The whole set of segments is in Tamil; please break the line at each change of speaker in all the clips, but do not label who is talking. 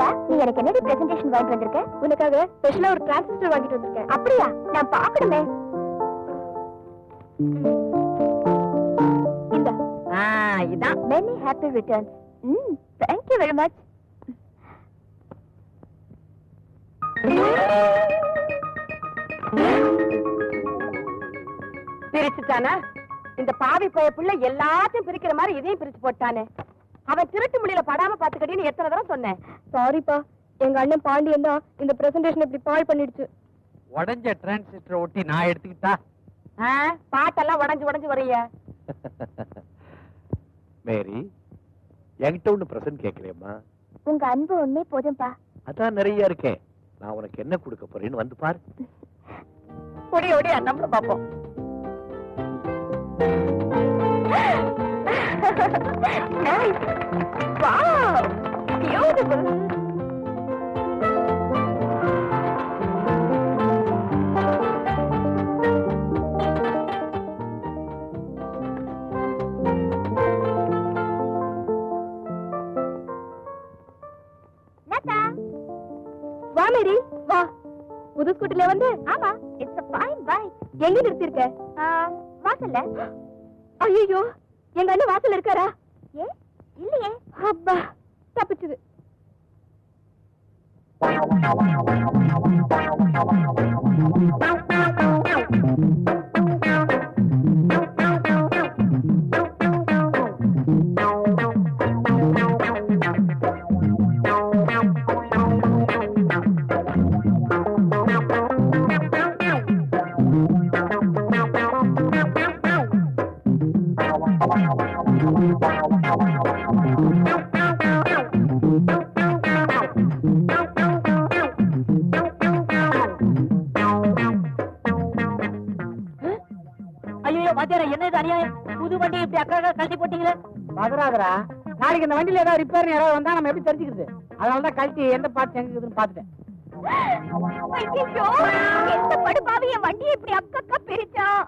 லதா நீ எனக்கு என்னடி பிரசன்டேஷன் வாங்கிட்டு வந்திருக்க உனக்காக ஸ்பெஷலா ஒரு டிரான்சிஸ்டர் வாங்கிட்டு வந்திருக்கேன். அப்படியா? நான் பார்க்கணுமே. இந்த.
இதான்.
Many happy returns hmm thank you very much
பிரிச்சுட்டானா? இந்த பாவி பைய புள்ள எல்லாத்தையும் பிரிக்கிற மாதிரி இதையும் பிரிச்சு போட்டானே. அவன் திருட்டு முடியல படாம பாத்துக்கடின்னு எத்தனை தடவை சொன்னேன்.
சாரிப்பா எங்க அண்ணன் பாண்டியன் தான் இந்த பிரசன்டேஷன் இப்படி பாழ் பண்ணிடுச்சு.
உடஞ்ச டிரான்சிஸ்டர் ஒட்டி நான் எடுத்துக்கிட்டா?
ஆ, பாட்டெல்லாம் உடைஞ்சு உடைஞ்சு வரைய
மேரி என்கிட்ட ஒண்ணு பிரசன்ட் கேட்கலையம்மா
உங்க அன்பு ஒண்ணே போதும்பா.
அதான் நிறைய இருக்கேன் நான் உனக்கு என்ன கொடுக்க போறேன்னு வந்து பாரு.
ஒடி ஒடி நம்மள பாப்போம்
nice. Wow. Beautiful. வா மேரி. வா. புது ஸ்கூட்டில வந்து ஆமா இட்ஸ் bike. எங்க நிறுத்திருக்க? வாசல்ல. ஐயோ எங்க அண்ணன் வாசல்ல இருக்காரா? ஏ இல்லையே. அப்பா தப்பிச்சது.
ஐயோ
மதுராதரா நாளைக்கு இந்த வண்டியில ஏதாவது ரிப்பேர் யாராவது வந்தா நம்ம எப்படி தெரிஞ்சுக்கிறது? அதனால தான் கழட்டி எந்த பார்ட்ஸ் எங்க இருக்குதுன்னு பார்த்துட்டேன்.
ஐயோ எந்த படுபாவி என் வண்டியை இப்படி அக்கக்கா பிரிச்சான்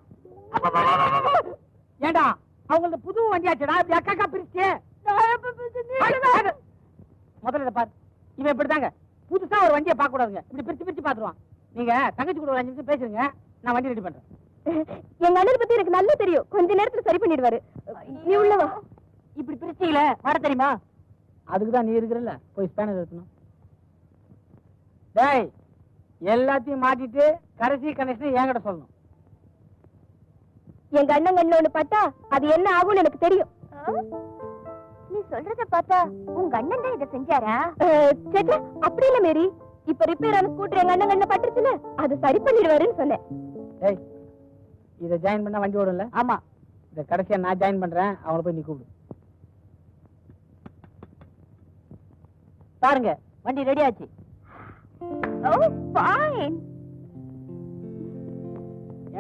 ஏண்டா அவங்களது புது வண்டியாச்சடா? இப்படி அக்காக்கா பிரிச்சு முதல்ல பாரு. இவன் இப்படிதாங்க. புதுசா ஒரு வண்டியை பார்க்க கூடாதுங்க இப்படி பிரிச்சு பிரிச்சு பாத்துருவான் நீங்க தங்கச்சி கூட ஒரு அஞ்சு நிமிஷம் பேசுங்க நான் வண்டி ரெடி பண்றேன்.
எங்க அண்ணனை பத்தி எனக்கு நல்லா தெரியும். கொஞ்ச நேரத்துல சரி பண்ணிடுவாரு. நீ உள்ளவா
இப்படி பிரிச்சீங்களே வர தெரியுமா?
அதுக்கு தான் நீ இருக்கிறல்ல. போய் ஸ்பேனர் எடுக்கணும் டேய் எல்லாத்தையும் மாட்டிட்டு கடைசி கனெக்ஷன் என்கிட்ட சொல்லணும்.
எங்க அண்ணன் கண்ணுல ஒண்ணு பார்த்தா அது என்ன ஆகும்னு எனக்கு தெரியும். நீ சொல்றத பார்த்தா உங்க அண்ணன் தான் இதை செஞ்சாரா? சேச்சா அப்படி இல்ல மேரி. இப்ப ரிப்பேர் ஆன ஸ்கூட்டர் எங்க அண்ணன் கண்ணுல பட்டுச்சுல அது சரி பண்ணிடுவாருன்னு சொன்னேன்.
டேய் இதை ஜாயின் பண்ணா வண்டி ஓடும்ல?
ஆமா.
இதை கடைசியா நான் ஜாயின் பண்றேன் அவனை போய் நீ கூப்பிடு.
பாருங்க வண்டி ரெடி ஆச்சு.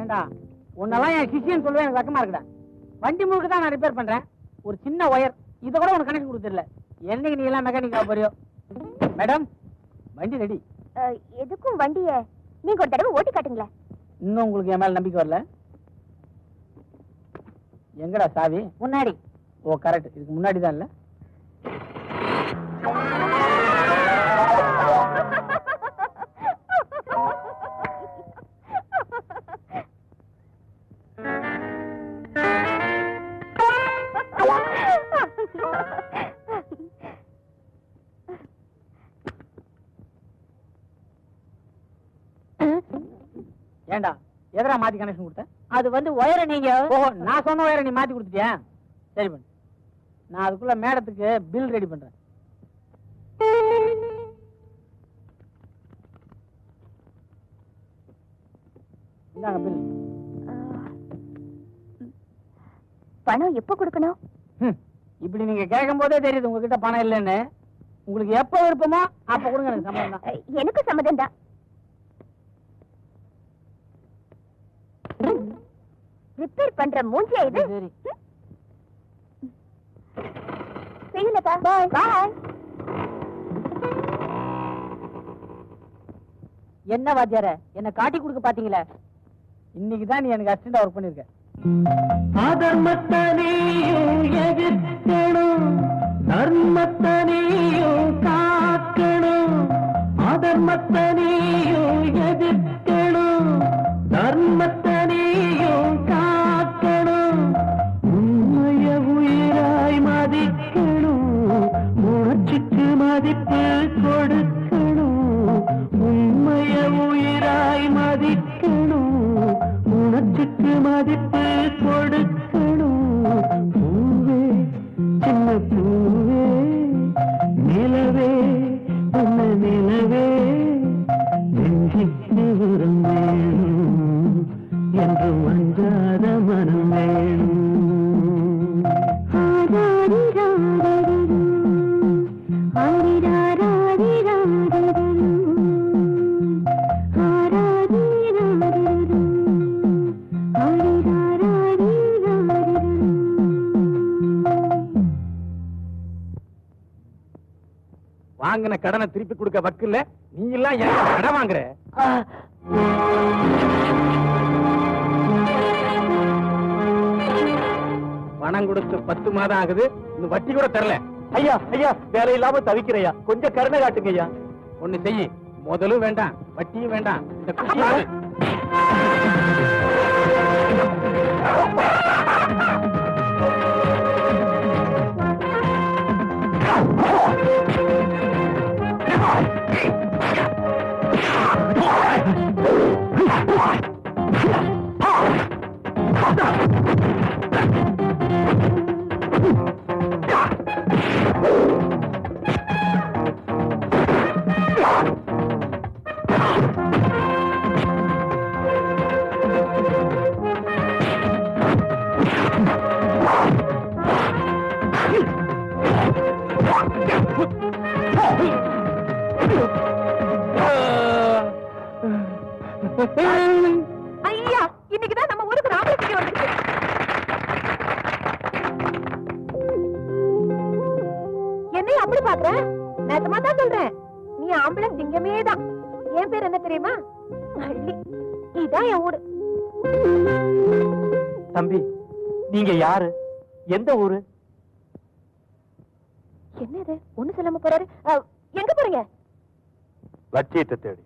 ஏண்டா உன்னெல்லாம் என் சிஷியன் சொல்லுவேன் எனக்கு வெக்கமா இருக்குடா. வண்டி முழுக்க தான் நான் ரிப்பேர் பண்றேன். ஒரு சின்ன ஒயர் இதை கூட உனக்கு கனெக்ஷன் கொடுத்துடல. என்னைக்கு நீ எல்லாம் மெக்கானிக் ஆக போறியோ? மேடம் வண்டி ரெடி
எதுக்கும் வண்டிய நீங்க ஒரு தடவை ஓட்டி காட்டுங்களேன்.
இன்னும் உங்களுக்கு என் மேல நம்பிக்கை வரல? எங்கடா சாவி?
முன்னாடி.
ஓ கரெக்ட் இதுக்கு முன்னாடி தான் இல்ல? எதரா மாத்தி கனெக்ஷன் கொடுத்த
அது வந்து ஒயரை நீங்க
ஓஹோ நான் சொன்ன ஒயரை நீ மாத்தி கொடுத்துட்டியா? சரி பண்ணு. நான் அதுக்குள்ள மேடத்துக்கு பில் ரெடி பண்றேன். இந்தாங்க பில்
பணம் எப்போ கொடுக்கணும்?
இப்படி நீங்க கேட்கும் போதே தெரியுது உங்ககிட்ட பணம் இல்லைன்னு. உங்களுக்கு எப்ப விருப்பமோ அப்ப கொடுங்க எனக்கு தான்
அஹ், எனக்கு சம்மதம் தான் ரிப்பேர் பண்ற மூஞ்சியா இது? சரிங்கக்கா பாய் பாய்
என்ன வாத்தியார? என்ன காட்டி கொடுக்க பாத்தீங்களா?
இன்னைக்குதான் நீ எனக்கு அர்ஜென்ட் ஒர்க் பண்ணிருக்க.
அதர்மத்தனையும் தர்மத்தனையும் காக்கணும் அதர்மத்தனையும் எதிர்க்கணும் தர்மத்தை உயிராய் மதிக்கணும் உணர்ச்சிக்கு மதிப்பு
வாங்கின கடனை திருப்பி கொடுக்க வக்கில்ல நீ எல்லாம் எனக்கு கடன் வாங்குற? பணம் கொடுத்து பத்து மாதம் ஆகுது இன்னும் வட்டி கூட தரல.
ஐயா ஐயா வேலை இல்லாம தவிக்கிறையா கொஞ்சம் கருணை காட்டுங்க ஐயா
ஒண்ணு செய்யி. முதலும் வேண்டாம் வட்டியும் வேண்டாம். இந்த குட்டியாவது
ஐயா இன்னைக்குதான் நம்ம ஊருக்கு ராமல கிட்ட வந்துருக்கு. என்னைய அப்படி பாக்குற? நேசமா தான் சொல்றேன். நீ ஆம்பளை சிங்கமே தான். என் பேர் என்ன தெரியுமா? வள்ளி இதான் என் ஊரு.
தம்பி நீங்க யாரு? எந்த ஊரு?
என்ன இது ஒண்ணு சொல்லாம போறாரு. எங்க போறீங்க?
லட்சியத்தை தேடி.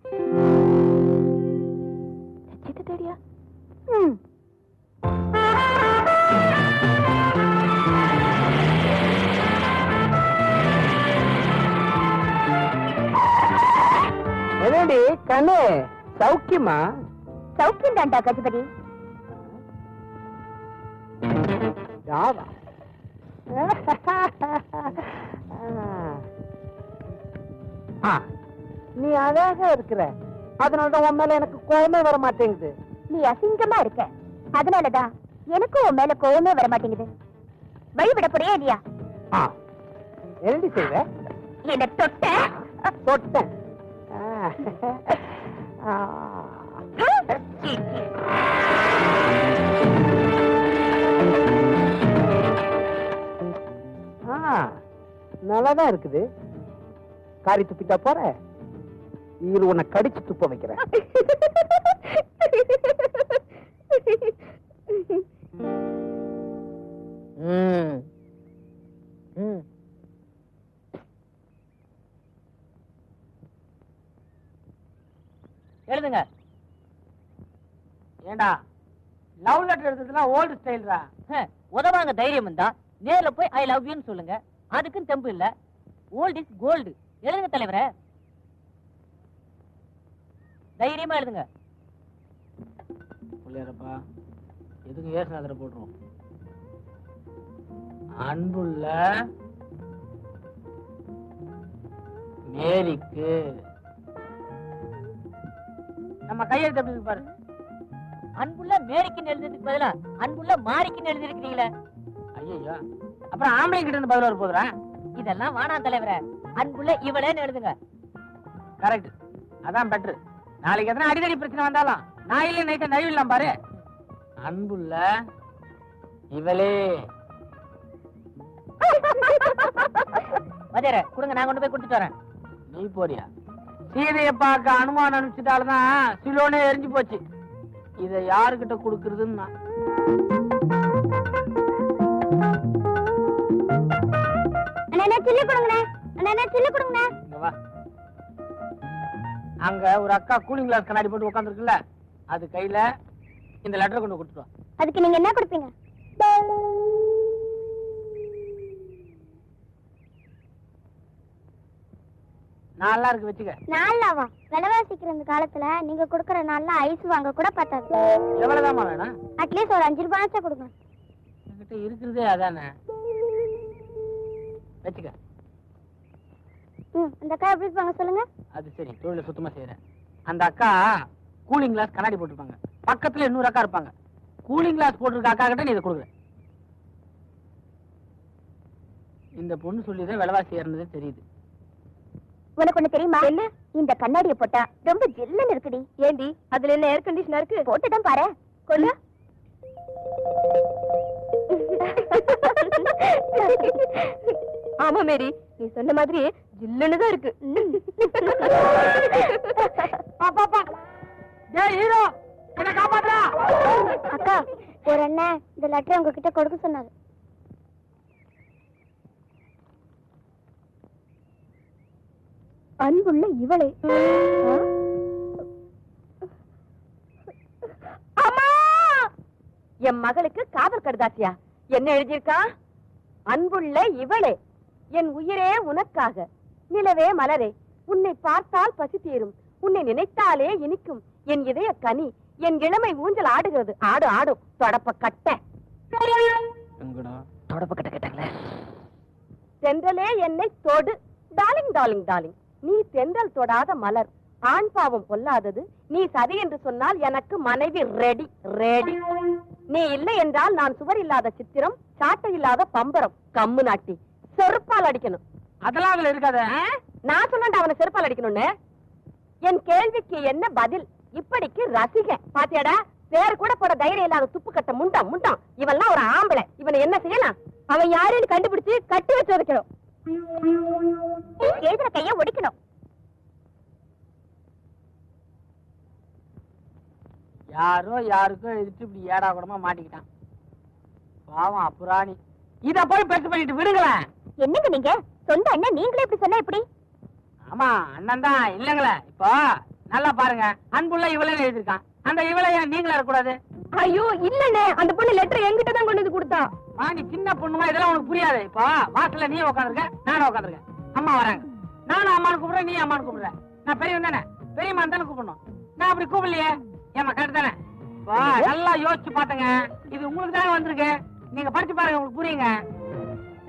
தேடியா ம்
என்னடி கண்ணு சௌக்கியமா?
சௌக்கியம் தான்டா கஜபதி.
ஆ, நீ அழகா இருக்கிற. அதனாலதான் உன் மேல எனக்கு கோவமே வர மாட்டேங்குது
நீ அசிங்கமா இருக்க. அதனாலதான் எனக்கும் உன் மேல கோவமே வர மாட்டேங்குது வழி விட போறியா இல்லையா?
என்னடி செய்வ?
என்ன தொட்ட.
ஆ, நல்லாதான் இருக்குது. காரி துப்பிட்டா போற? இது உன்னை கடிச்சு துப்ப வைக்கிறேன். எழுதுங்க. ஏண்டா? லவ் லெட்டர் எழுதுறதுனா ஓல்டு ஸ்டைல்ரா
உதவாங்க தைரியம் இருந்தா நேர்ல போய் ஐ லவ் யூன்னு சொல்லுங்க. அதுக்கும் தெம்பு இல்ல. ஓல்ட் இஸ் கோல்டு எழுதுங்க தலைவரே. தைரியமா எழுதுங்க.
பிள்ளையாரப்பா எதுக்கு ஏசுநாதரை போட்டுருவோம்? அன்புள்ள மேரிக்கு. நம்ம கையெழுத்து எப்படி பாரு.
அன்புள்ள மேரிக்குன்னு எழுதுறதுக்கு பதிலா அன்புள்ள மாரிக்குன்னு எழுதிருக்கீங்களே
ஐயோ அப்புறம் ஆம்பளை கிட்ட இருந்து பதில் வர போதுரா
இதெல்லாம் வேணாம் தலைவரே. அன்புள்ள இவளேன்னு எழுதுங்க.
கரெக்ட் அதான் பெட்ரு நாளைக்கு எதனா அடிக்கடி பிரச்சனை வந்தாலும் நான் இல்லை நைட்டு நழுவிடலாம் பாரு. அன்புள்ள இவளே.
வதேர கொடுங்க நான் கொண்டு போய் கொடுத்துட்டு வரேன்.
நீ போறியா? சீதையை பார்க்க அனுமானம் அனுப்பிச்சிட்டால்தான் சிலோனே எரிஞ்சு போச்சு. இத யாருகிட்ட கொடுக்கறதுன்னு?
சில்லு கொடுங்கண்ணே. அண்ணா சில்லு கொடுங்கண்ணே.
இங்க வா. அங்க ஒரு அக்கா கூலிங் கிளாஸ் கண்ணாடி போட்டு உட்காந்துருக்குல்ல அது கையில இந்த லெட்டர் கொண்டு கொடுத்துட்டு வா.
அதுக்கு நீங்க என்ன கொடுப்பீங்க?
நல்லா இருக்கு வச்சுக்க.
நாலாவா விலைவாசிக்கிற இந்த காலத்துல நீங்க கொடுக்கற நாள்ல ஐஸ் வாங்க கூட பத்தாது.
எவ்வளவுதாம்மா வேணும்?
அட்லீஸ்ட் ஒரு அஞ்சு ரூபாய் கொடுங்க.
என்கிட்ட இருக்கிறதே அதானே? வச்சுக்க.
ம் இந்த அக்கா எப்படி இருப்பாங்க சொல்லுங்க.
அது சரி தொழில சுத்தமா செய்யறேன் அந்த அக்கா கூலிங் கிளாஸ் கண்ணாடி போட்டிருப்பாங்க. பக்கத்துல இன்னொரு அக்கா இருப்பாங்க. கூலிங் கிளாஸ் போட்டிருக்க அக்கா கிட்ட நீ இதை கொடுக்குற இந்த பொண்ணு சொல்லிதான் விலைவாசி ஏறினதே தெரியுது.
உனக்கு ஒண்ணு தெரியுமா? என்ன? இந்த கண்ணாடிய போட்டா ரொம்ப ஜில்லுன்னு இருக்குடி. ஏண்டி? அதுல என்ன ஏர் கண்டிஷனர் இருக்கு? போட்டுதான் பாரு. கொல்லு ஆமா மேரி. நீ சொன்ன மாதிரி ஜில்லுன்னு தான் இருக்கு. அக்கா ஒரு அண்ணன் இந்த லெட்டர் உங்ககிட்ட கொடுக்க சொன்னாரு. அன்புள்ள இவளே.
அம்மா! என் மகளுக்கு காதல் கடுதாசியா? என்ன எழுதியிருக்கா? அன்புள்ள இவளே. என் உயிரே உனக்காக. நிலவே மலரே உன்னை பார்த்தால் பசி தீரும். உன்னை நினைத்தாலே இனிக்கும். என் இதய கனி என் இளமை ஊஞ்சல் ஆடுகிறது. ஆடு ஆடும் தொடப்ப கட்ட. தொடப்ப கட்ட கேட்டாங்களே. தென்றலே என்னை தொடு. டார்லிங் டார்லிங் டார்லிங் நீ தென்றல் தொடாத மலர். ஆண் பாவம் பொல்லாதது. நீ சரி என்று சொன்னால் எனக்கு மனைவி ரெடி ரெடி. நீ இல்லை என்றால் நான் சுவர் இல்லாத சித்திரம் சாட்டை இல்லாத பம்பரம். கம்மு நாட்டி செருப்பால் அடிக்கணும்.
அதெல்லாம் அதுல இருக்காத?
நான் சொன்னேன்டா அவனை செருப்பால் அடிக்கணும்னு. என் கேள்விக்கு என்ன பதில்? இப்படிக்கு ரசிக. பாத்தியாடா? பேர் கூட போட தைரியம் இல்லாத துப்பு கட்ட முண்டம் முண்டம். இவன்லாம் ஒரு ஆம்பளை. இவனை என்ன செய்யலாம்? அவன் யாருன்னு கண்டுபிடிச்சு கட்டி வச்சு வைக்கணும்
எழுதுற கைய ஒடிக்கணும்.
யாரோ யாருக்கோ எழுதிட்டு இப்படி ஏடா கூடமா மாட்டிக்கிட்டான். பாவம் அப்புராணி. இத போய் பெருசு பண்ணிட்டு விடுங்களேன்.
என்னங்க நீங்க? சொந்த அண்ணன் நீங்களே இப்படி சொன்னா எப்படி?
ஆமா அண்ணன் தான். இல்லங்களே இப்போ நல்லா பாருங்க. அன்புள்ள இவளே எழுதிருக்கான் அந்த இவளை ஏன் நீங்களா இருக்கக்கூடாது.
ஐயோ இல்லண்ணே. அந்த பொண்ணு லெட்டர் என்கிட்ட தான் கொண்டு வந்து கொடுத்தா.
மா நீ சின்ன பொண்ணுமா? இதெல்லாம் உனக்கு புரியாது. இப்போ வாசல்ல நீ உட்காந்துருக்க நானும் உட்காந்துருக்கேன் அம்மா வராங்க. நானும் அம்மானு கூப்பிடுறேன் நீ அம்மானு கூப்பிடுற. நான் பெரியவன் தானே. பெரியம்மா தானே கூப்பிடணும். நான் அப்படி கூப்பிடலையே. ஏமா கரெக்ட் தானே? நல்லா யோசிச்சு பாத்துங்க. இது உங்களுக்கு தானே வந்திருக்கு. நீங்க படிச்சு பாருங்க உங்களுக்கு புரியுங்க.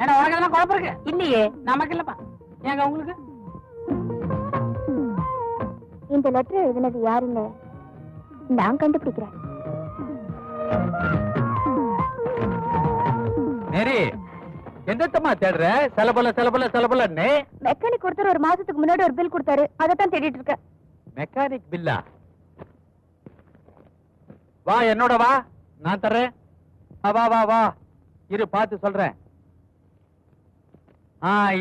ஏன்னா உனக்கு எல்லாம் குழப்பம் இருக்கு?
இல்லையே.
நமக்கு இல்லப்பா. ஏங்க உங்களுக்கு?
இந்த லெட்டர் எழுதினது யாருன்னு நான் கண்டுபிடிக்கிறேன்
மேரி எந்தத்தம்மா தேடுற? செலபல செலபல செலபலன்னு?
மெக்கானிக் ஒருத்தர் ஒரு மாசத்துக்கு முன்னாடி ஒரு பில் கொடுத்தாரு. அதை தான் தேடிட்டு இருக்கேன்.
மெக்கானிக் பில்லா வா என்னோட வா. நான் தர்றேன். வா, வா வா வா. இரு பார்த்து சொல்றேன்.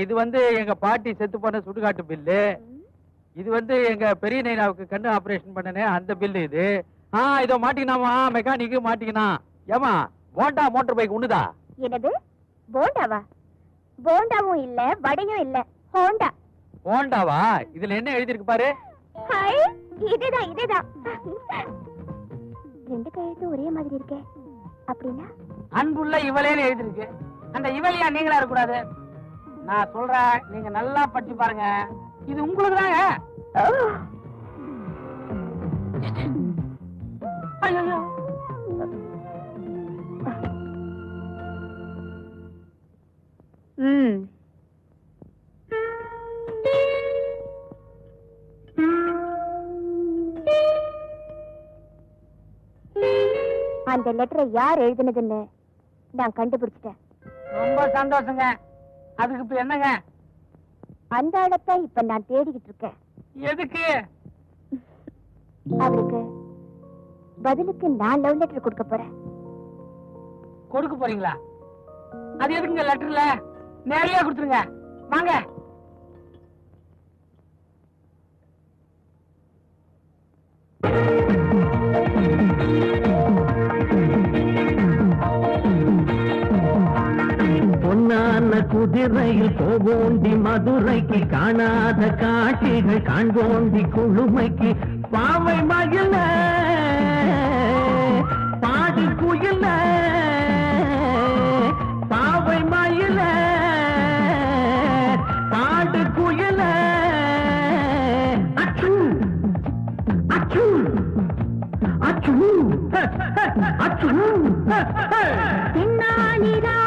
இது வந்து எங்க பாட்டி செத்து போன சுடுகாட்டு பில்லு. இது வந்து எங்க பெரிய நைனாவுக்கு கண்ணு ஆபரேஷன் பண்ணனே அந்த பில்லு இது. ஆ இதோ மாட்டிக்கினாமா? மெக்கானிக்கு மாட்டிக்கினா. ஏமா போண்டா மோட்டர் பைக் உண்டுதா
என்னது? போண்டாவா? போண்டாவும் இல்ல வடையும் இல்ல ஹோண்டா.
போண்டாவா? இதுல என்ன எழுதிருக்கு பாரு?
ஹாய் இதேதான் இதேதான். ரெண்டு கையெழுத்தும் ஒரே மாதிரி இருக்கே. அப்படின்னா?
அன்புள்ள இவளேன்னு எழுதிருக்கு அந்த இவளையா நீங்களா இருக்கக்கூடாது? நான் சொல்றேன் நீங்க நல்லா படிச்சு பாருங்க. இது உங்களுக்கு தாங்க.
ம். அந்த லெட்டரை யார் எழுதுனதுன்னு நான் கண்டுபிடிச்சிட்டேன்.
ரொம்ப சந்தோஷங்க. அதுக்கு இப்ப என்னங்க?
அந்த ஆளத்தான் இப்ப நான் தேடிக்கிட்டு இருக்கேன்.
எதுக்கு?
அவருக்கு பதிலுக்கு நான் லவ் லெட்டர் கொடுக்க போறேன்.
கொடுக்க போறீங்களா? அது எதுக்குங்க லெட்டர்ல நேரடியா கொடுத்துருங்க. வாங்க.
குதிரையில் போகோண்டி மதுரைக்கு காணாத காட்சிகள் காண்கோண்டி குழுமைக்கு பாவை மகிழ. பாடி குயில. பாவை மயில பாடு குயில.
அச்சு.
அச்சு. அச்சு. அச்சு. பின்னாளிதான்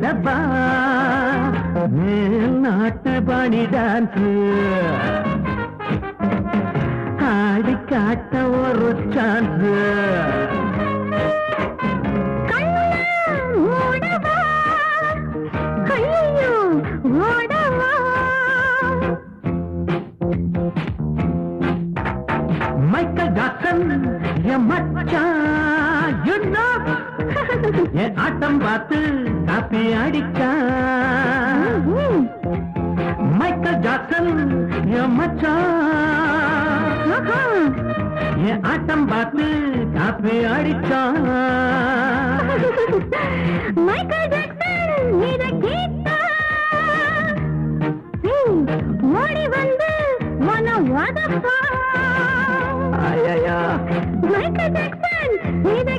விடப்பா. மேல் நாட்டு பணி டான்ஸு. ஆடி காட்ட ஒரு சான்ஸு. மைக்கேல் ஜாக்சன் என் மச்சான் என் ஆட்டம் பார்த்து காப்பி அடிச்சா. மைக்கேல் ஜாக்சன் என் மச்சான் என் ஆட்டம் பார்த்து காப்பி அடிச்சா.
மைக்கேல் ஜாக்சன் இத கேட்டா. ஓடி வந்து மன வதப்பா
ஐயா
மைக்கேல் ஜாக்சன் இத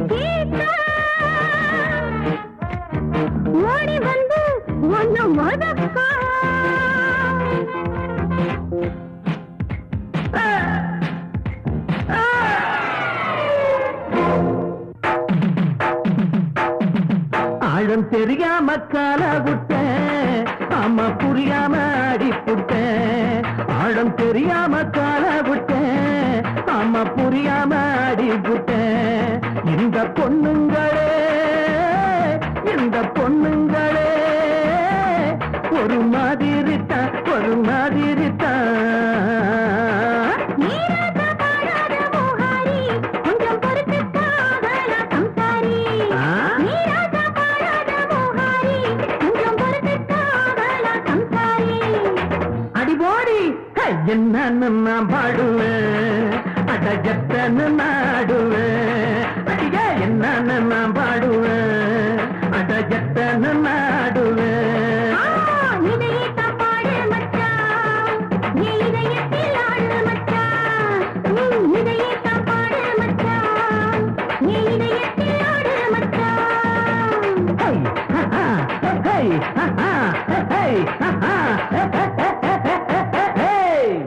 ஆழம் தெரியாம கால விட்டேன் ஆமா புரியாம அடிப்புட்ட ஆழம் தெரியாம கால விட்டேன் ஆமா புரியாம அடிப்புட்ட இந்த பொண்ணுங்களே இந்த பொண்ணுங்களே ஒரு மாதிரி தான் ஒரு மாதிரி தான் என்னன்னு நான் பாடுவேன் அட நாடுவேன் அடியே என்னன்னு நான் பாடுவேன் அட நாடு